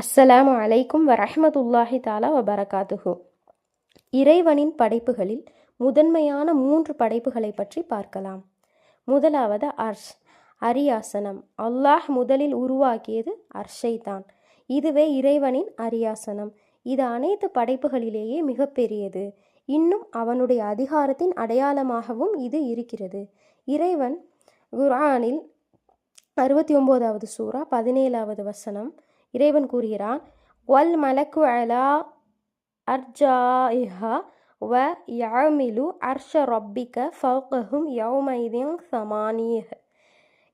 அஸ்ஸலாம் அலைக்கும் வரஹ்மத்துல்லாஹி தாலா வபரகாத்துஹு. இறைவனின் படைப்புகளில் முதன்மையான மூன்று படைப்புகளை பற்றி பார்க்கலாம். முதலாவது அர்ஷ் அரியாசனம். அல்லாஹ் முதலில் உருவாக்கியது அர்ஷை தான் இதுவே இறைவனின் அரியாசனம். இது அனைத்து படைப்புகளிலேயே மிகப்பெரியது. இன்னும் அவனுடைய அதிகாரத்தின் அடையாளமாகவும் இது இருக்கிறது. இறைவன் குர்ஆனில் அறுபத்தி ஒம்போதாவது சூறா பதினேழாவது வசனம் இறைவன் கூறுகிறான் வல் மலக்கு அலா அர்ஜாயிஹா வ யாமிலு அர்ஷ ரொப்பிக்க ஃபவுகஹும் யௌமைதின் சமானியக.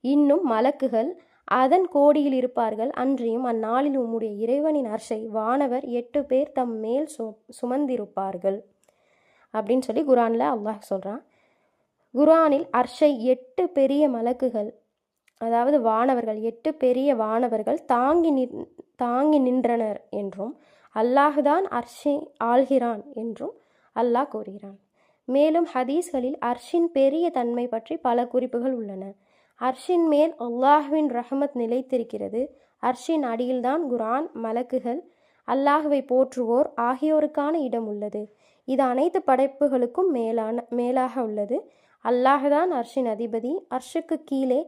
இன்னும் மலக்குகள் அதன் கோடியில் இருப்பார்கள். அன்றியும் அந்நாளில் உம்முடைய இறைவனின் அர்ஷை வானவர் எட்டு பேர் தம் மேல் சு சுமந்திருப்பார்கள். அப்படின்னு சொல்லி குரானில் அல்லாஹ் சொல்கிறான் குரானில் அர்ஷை எட்டு பெரிய மலக்குகள் அதாவது வானவர்கள் எட்டு பெரிய வானவர்கள் தாங்கி நின் தாங்கி நின்றனர் என்றும் அல்லாஹுதான் அர்ஷி ஆள்கிறான் என்றும் அல்லாஹ் கூறுகிறான். மேலும் ஹதீஸ்களில் அர்ஷின் பெரிய தன்மை பற்றி பல குறிப்புகள் உள்ளன. அர்ஷின் மேல் அல்லாஹுவின் ரஹமத் நிலைத்திருக்கிறது. அர்ஷின் அடியில்தான் குரான் மலக்குகள் அல்லாஹுவை போற்றுவோர் ஆகியோருக்கான இடம் உள்ளது. இது அனைத்து படைப்புகளுக்கும் மேலான மேலாக உள்ளது. அல்லாஹுதான் அர்ஷின் அதிபதி. அர்ஷுக்கு கீழே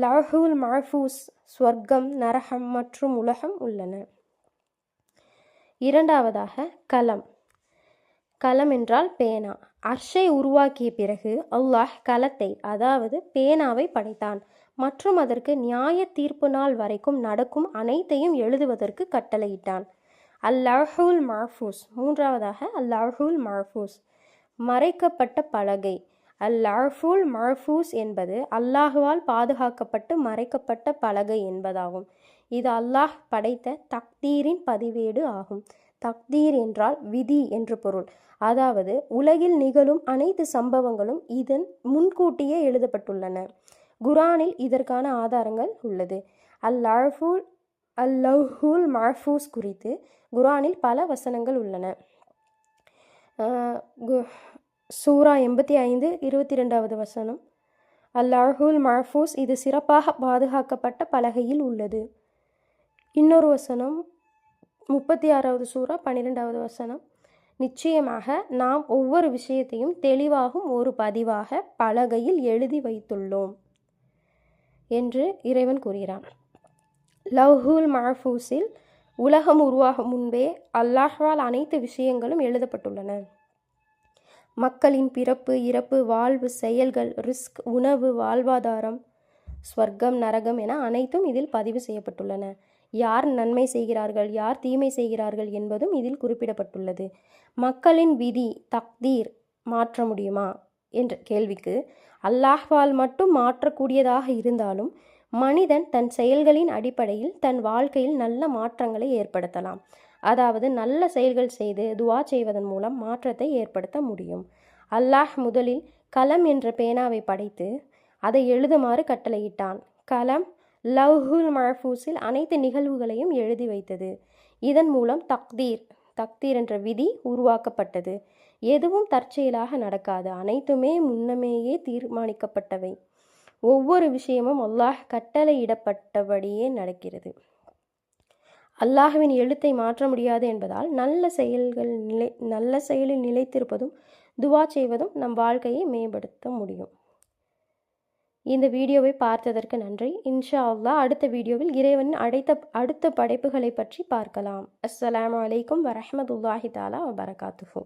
லாகுல் மஹூஸ் ஸ்வர்க்கம் நரகம் மற்றும் உலகம் உள்ளன. இரண்டாவதாக கலம். கலம் என்றால் பேனா. அர்ஷை உருவாக்கிய பிறகு அல்லாஹ் கலத்தை அதாவது பேனாவை படைத்தான். மற்றும் அதற்கு நியாய தீர்ப்பு நாள் வரைக்கும் நடக்கும் அனைத்தையும் எழுதுவதற்கு கட்டளையிட்டான். அல்லாஹுல் மஹூஸ் மூன்றாவதாக அல்லாஹுல் மஹூஸ் மறைக்கப்பட்ட பலகை. அல்லாஹூல் மஹூஸ் என்பது அல்லாஹுவால் பாதுகாக்கப்பட்டு மறைக்கப்பட்ட பலகை என்பதாகும். இது அல்லாஹ் படைத்த தக்தீரின் பதிவேடு ஆகும். தக்தீர் என்றால் விதி என்று பொருள். அதாவது உலகில் நிகழும் அனைத்து சம்பவங்களும் இதன் முன்கூட்டியே எழுதப்பட்டுள்ளன. குரானில் இதற்கான ஆதாரங்கள் உள்ளது. அல்லாஹூல் அல்லஹூல் மஹூஸ் குறித்து குரானில் பல வசனங்கள் உள்ளன. சூரா எண்பத்தி ஐந்து இருபத்தி ரெண்டாவது வசனம். அல்லாஹுல் மஹஃபூஸ் இது சிறப்பாக பாதுகாக்கப்பட்ட பலகையில் உள்ளது. இன்னொரு வசனம் முப்பத்தி ஆறாவது சூறா பன்னிரெண்டாவது வசனம். நிச்சயமாக நாம் ஒவ்வொரு விஷயத்தையும் தெளிவாகும் ஒரு பதிவாக பலகையில் எழுதி வைத்துள்ளோம் என்று இறைவன் கூறுகிறான். லவ்ஹூல் மஹூஸில் உலகம் உருவாகும் முன்பே அல்லாஹ்வால் அனைத்து விஷயங்களும் எழுதப்பட்டுள்ளன. மக்களின் பிறப்பு இறப்பு வாழ்வு செயல்கள் ரிஸ்க் உணவு வாழ்வாதாரம் ஸ்வர்க்கம் நரகம் என அனைத்தும் இதில் பதிவு செய்யப்பட்டுள்ளன. யார் நன்மை செய்கிறார்கள் யார் தீமை செய்கிறார்கள் என்பதும் இதில் குறிப்பிடப்பட்டுள்ளது. மக்களின் விதி தக்தீர் மாற்ற முடியுமா என்ற கேள்விக்கு அல்லாஹ்வால் மட்டும் மாற்றக்கூடியதாக இருந்தாலும் மனிதன் தன் செயல்களின் அடிப்படையில் தன் வாழ்க்கையில் நல்ல மாற்றங்களை ஏற்படுத்தலாம். அதாவது நல்ல செயல்கள் செய்து துவா செய்வதன் மூலம் மாற்றத்தை ஏற்படுத்த முடியும். அல்லாஹ் முதலில் கலம் என்ற பேனாவை படைத்து அதை எழுதுமாறு கட்டளையிட்டான். கலம் லவ்ஹுல் மஹூஸில் அனைத்து நிகழ்வுகளையும் எழுதி வைத்தது. இதன் மூலம் தக்தீர் தக்தீர் என்ற விதி உருவாக்கப்பட்டது. எதுவும் தற்செயலாக நடக்காது. அனைத்துமே முன்னமேயே தீர்மானிக்கப்பட்டவை. ஒவ்வொரு விஷயமும் அல்லாஹ் கட்டளையிடப்பட்டபடியே நடக்கிறது. அல்லாஹுவின் எழுத்தை மாற்ற முடியாது என்பதால் நல்ல செயல்கள் நிலை நல்ல செயலில் நிலைத்திருப்பதும் துவா செய்வதும் நம் வாழ்க்கையை மேம்படுத்த முடியும். இந்த வீடியோவை பார்த்ததற்கு நன்றி. இன்ஷா அல்லா அடுத்த வீடியோவில் இறைவன் அடைத்த அடுத்த படைப்புகளை பற்றி பார்க்கலாம். அஸ்ஸலாம் அலைக்கும் வரஹமத்துல்லாஹி தாலா வபரகாத்துஹூ.